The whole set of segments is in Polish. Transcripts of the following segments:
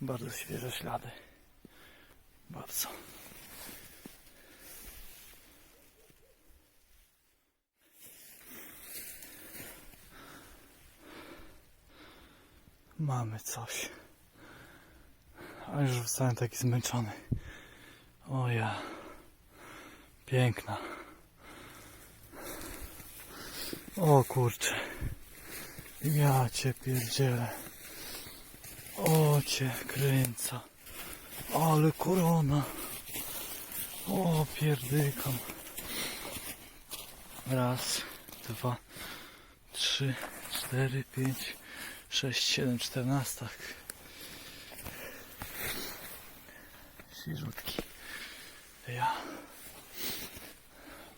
Bardzo świeże ślady. Bardzo. Mamy coś. A już wstałem taki zmęczony. O ja. Piękna. O kurczę. Ja cię pierdzielę. Cię kręca. Ale korona. O pierdykam. Raz, dwa, trzy, cztery, pięć, sześć, siedem, czternastak. Świeżutki. Ja.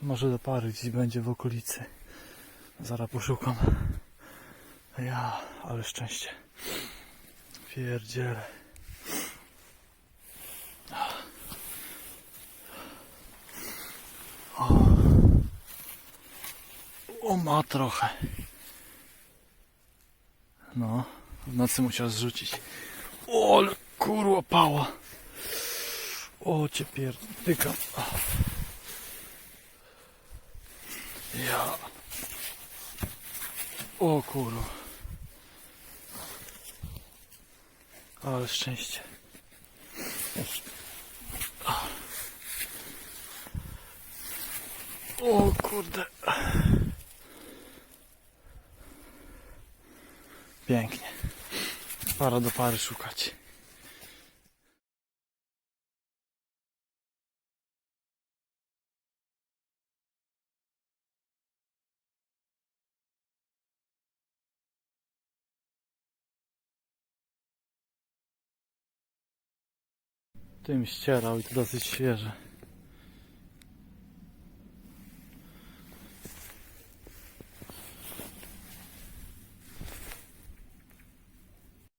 Może do pary gdzieś będzie w okolicy. Zaraz poszukam. Ja, ale szczęście. Pierdziele. O. o, ma trochę. No, w nocy musiał zrzucić. O, kurwa pała. O, cię pierdykam. Ja. O kurwa. Ale szczęście. O kurde. Pięknie. Para do pary szukać. Tym ścierał i to dosyć świeże.